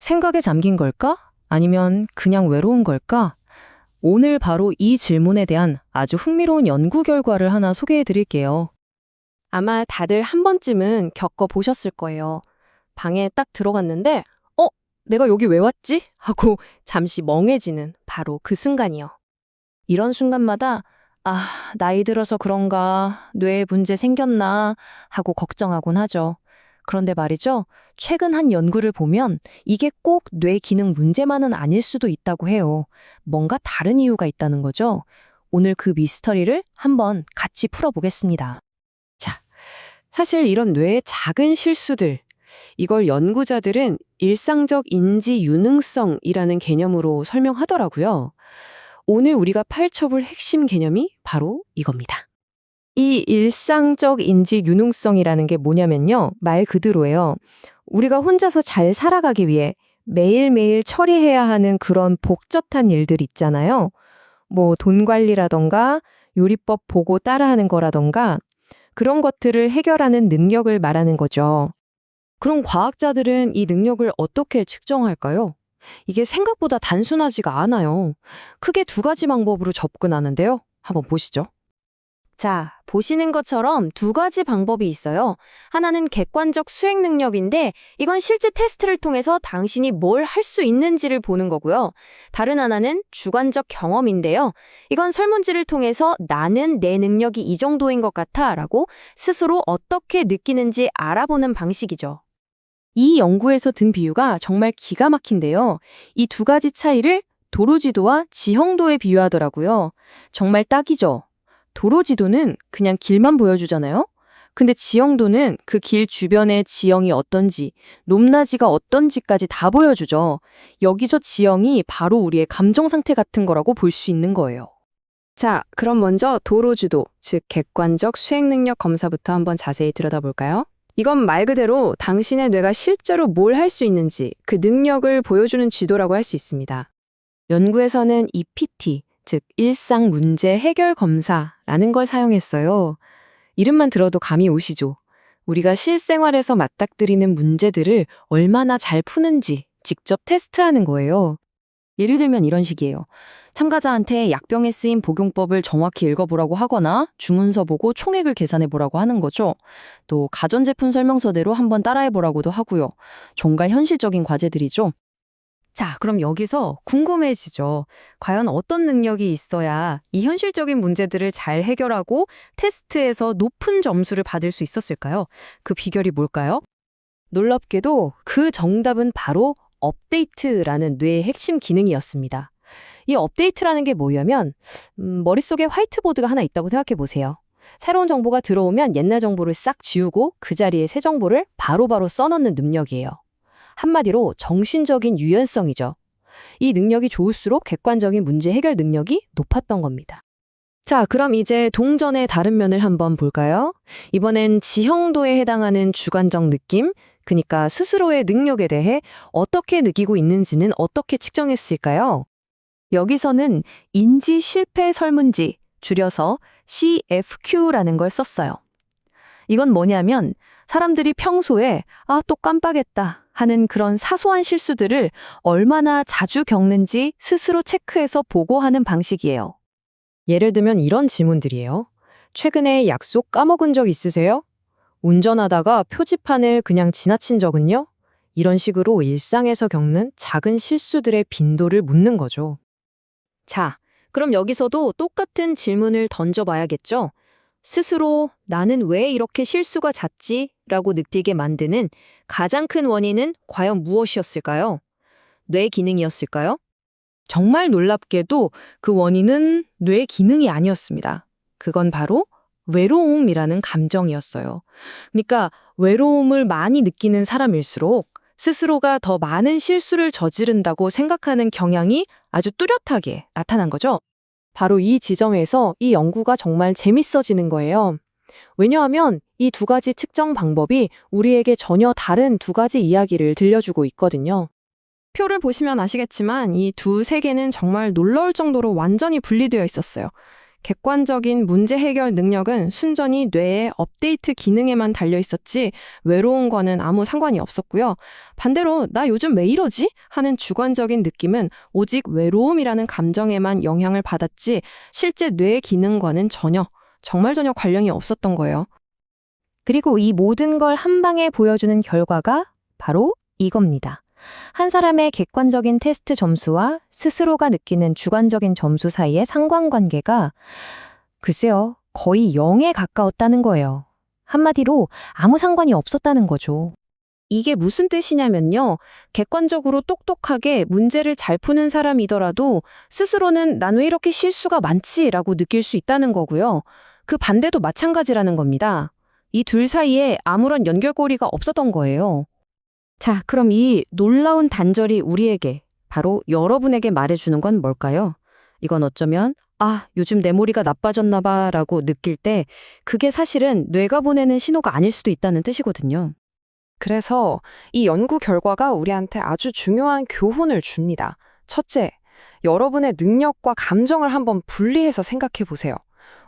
생각에 잠긴 걸까? 아니면 그냥 외로운 걸까? 오늘 바로 이 질문에 대한 아주 흥미로운 연구 결과를 하나 소개해 드릴게요. 아마 다들 한 번쯤은 겪어보셨을 거예요. 방에 딱 들어갔는데, 어? 내가 여기 왜 왔지? 하고 잠시 멍해지는 바로 그 순간이요. 이런 순간마다, 아, 나이 들어서 그런가, 뇌에 문제 생겼나, 하고 걱정하곤 하죠. 그런데 말이죠. 최근 한 연구를 보면 이게 꼭 뇌 기능 문제만은 아닐 수도 있다고 해요. 뭔가 다른 이유가 있다는 거죠. 오늘 그 미스터리를 한번 같이 풀어보겠습니다. 자, 사실 이런 뇌의 작은 실수들, 이걸 연구자들은 일상적 인지 유능성이라는 개념으로 설명하더라고요. 오늘 우리가 파헤쳐볼 핵심 개념이 바로 이겁니다. 이 일상적 인지 유능성이라는 게 뭐냐면요. 말 그대로예요. 우리가 혼자서 잘 살아가기 위해 매일매일 처리해야 하는 그런 복잡한 일들 있잖아요. 뭐 돈 관리라던가 요리법 보고 따라하는 거라던가 그런 것들을 해결하는 능력을 말하는 거죠. 그럼 과학자들은 이 능력을 어떻게 측정할까요? 이게 생각보다 단순하지가 않아요. 크게 두 가지 방법으로 접근하는데요. 한번 보시죠. 자, 보시는 것처럼 두 가지 방법이 있어요. 하나는 객관적 수행 능력인데 이건 실제 테스트를 통해서 당신이 뭘 할 수 있는지를 보는 거고요. 다른 하나는 주관적 경험인데요. 이건 설문지를 통해서 나는 내 능력이 이 정도인 것 같아 라고 스스로 어떻게 느끼는지 알아보는 방식이죠. 이 연구에서 든 비유가 정말 기가 막힌데요. 이 두 가지 차이를 도로지도와 지형도에 비유하더라고요. 정말 딱이죠. 도로 지도는 그냥 길만 보여주잖아요? 근데 지형도는 그 길 주변의 지형이 어떤지, 높낮이가 어떤지까지 다 보여주죠. 여기서 지형이 바로 우리의 감정 상태 같은 거라고 볼 수 있는 거예요. 자, 그럼 먼저 도로주도, 즉 객관적 수행 능력 검사부터 한번 자세히 들여다볼까요? 이건 말 그대로 당신의 뇌가 실제로 뭘 할 수 있는지 그 능력을 보여주는 지도라고 할 수 있습니다. 연구에서는 EPT, 즉 일상 문제 해결 검사라는 걸 사용했어요. 이름만 들어도 감이 오시죠. 우리가 실생활에서 맞닥뜨리는 문제들을 얼마나 잘 푸는지 직접 테스트하는 거예요. 예를 들면 이런 식이에요. 참가자한테 약병에 쓰인 복용법을 정확히 읽어보라고 하거나 주문서 보고 총액을 계산해보라고 하는 거죠. 또 가전제품 설명서대로 한번 따라해보라고도 하고요. 정말 현실적인 과제들이죠. 자, 그럼 여기서 궁금해지죠. 과연 어떤 능력이 있어야 이 현실적인 문제들을 잘 해결하고 테스트에서 높은 점수를 받을 수 있었을까요? 그 비결이 뭘까요? 놀랍게도 그 정답은 바로 업데이트라는 뇌의 핵심 기능이었습니다. 이 업데이트라는 게 뭐냐면 음, 머릿속에 화이트보드가 하나 있다고 생각해 보세요. 새로운 정보가 들어오면 옛날 정보를 싹 지우고 그 자리에 새 정보를 바로바로 써넣는 능력이에요. 한마디로 정신적인 유연성이죠. 이 능력이 좋을수록 객관적인 문제 해결 능력이 높았던 겁니다. 자, 그럼 이제 동전의 다른 면을 한번 볼까요? 이번엔 지형도에 해당하는 주관적 느낌, 그니까 스스로의 능력에 대해 어떻게 느끼고 있는지는 어떻게 측정했을까요? 여기서는 인지 실패 설문지, 줄여서 CFQ라는 걸 썼어요. 이건 뭐냐면 사람들이 평소에 아, 또 깜빡했다 하는 그런 사소한 실수들을 얼마나 자주 겪는지 스스로 체크해서 보고하는 방식이에요. 예를 들면 이런 질문들이에요. 최근에 약속 까먹은 적 있으세요? 운전하다가 표지판을 그냥 지나친 적은요? 이런 식으로 일상에서 겪는 작은 실수들의 빈도를 묻는 거죠. 자, 그럼 여기서도 똑같은 질문을 던져봐야겠죠? 스스로 나는 왜 이렇게 실수가 잦지? 라고 느끼게 만드는 가장 큰 원인은 과연 무엇이었을까요? 뇌 기능이었을까요? 정말 놀랍게도 그 원인은 뇌 기능이 아니었습니다. 그건 바로 외로움이라는 감정이었어요. 그러니까 외로움을 많이 느끼는 사람일수록 스스로가 더 많은 실수를 저지른다고 생각하는 경향이 아주 뚜렷하게 나타난 거죠. 바로 이 지점에서 이 연구가 정말 재밌어지는 거예요. 왜냐하면 이 두 가지 측정 방법이 우리에게 전혀 다른 두 가지 이야기를 들려주고 있거든요. 표를 보시면 아시겠지만 이 두 세계는 정말 놀라울 정도로 완전히 분리되어 있었어요. 객관적인 문제 해결 능력은 순전히 뇌의 업데이트 기능에만 달려 있었지 외로운 거는 아무 상관이 없었고요. 반대로 나 요즘 왜 이러지? 하는 주관적인 느낌은 오직 외로움이라는 감정에만 영향을 받았지 실제 뇌 기능과는 전혀 정말 전혀 관련이 없었던 거예요. 그리고 이 모든 걸 한 방에 보여주는 결과가 바로 이겁니다. 한 사람의 객관적인 테스트 점수와 스스로가 느끼는 주관적인 점수 사이의 상관관계가 글쎄요, 거의 0에 가까웠다는 거예요. 한마디로 아무 상관이 없었다는 거죠. 이게 무슨 뜻이냐면요. 객관적으로 똑똑하게 문제를 잘 푸는 사람이더라도 스스로는 난 왜 이렇게 실수가 많지라고 느낄 수 있다는 거고요. 그 반대도 마찬가지라는 겁니다. 이 둘 사이에 아무런 연결고리가 없었던 거예요. 자, 그럼 이 놀라운 단절이 우리에게, 바로 여러분에게 말해주는 건 뭘까요? 이건 어쩌면, 아, 요즘 내 머리가 나빠졌나 봐 라고 느낄 때, 그게 사실은 뇌가 보내는 신호가 아닐 수도 있다는 뜻이거든요. 그래서 이 연구 결과가 우리한테 아주 중요한 교훈을 줍니다. 첫째, 여러분의 능력과 감정을 한번 분리해서 생각해 보세요.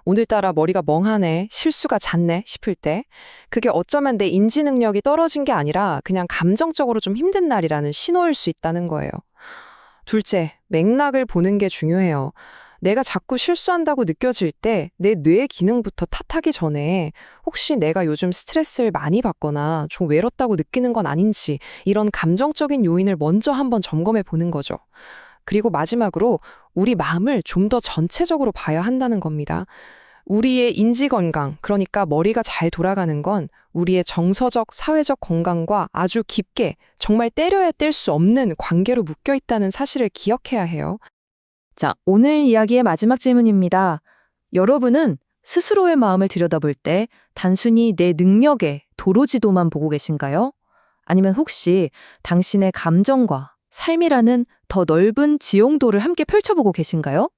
오늘따라 머리가 멍하네, 실수가 잦네 싶을 때, 그게 어쩌면 내 인지 능력이 떨어진 게 아니라 그냥 감정적으로 좀 힘든 날이라는 신호일 수 있다는 거예요. 둘째, 맥락을 보는 게 중요해요. 내가 자꾸 실수한다고 느껴질 때 내뇌 기능부터 탓하기 전에 혹시 내가 요즘 스트레스를 많이 받거나 좀 외롭다고 느끼는 건 아닌지 이런 감정적인 요인을 먼저 한번 점검해 보는 거죠. 그리고 마지막으로 우리 마음을 좀 더 전체적으로 봐야 한다는 겁니다. 우리의 인지 건강, 그러니까 머리가 잘 돌아가는 건 우리의 정서적, 사회적 건강과 아주 깊게 정말 때려야 뗄 수 없는 관계로 묶여 있다는 사실을 기억해야 해요. 자, 오늘 이야기의 마지막 질문입니다. 여러분은 스스로의 마음을 들여다볼 때 단순히 내 능력의 도로지도만 보고 계신가요? 아니면 혹시 당신의 감정과 삶이라는 더 넓은 지용도를 함께 펼쳐보고 계신가요?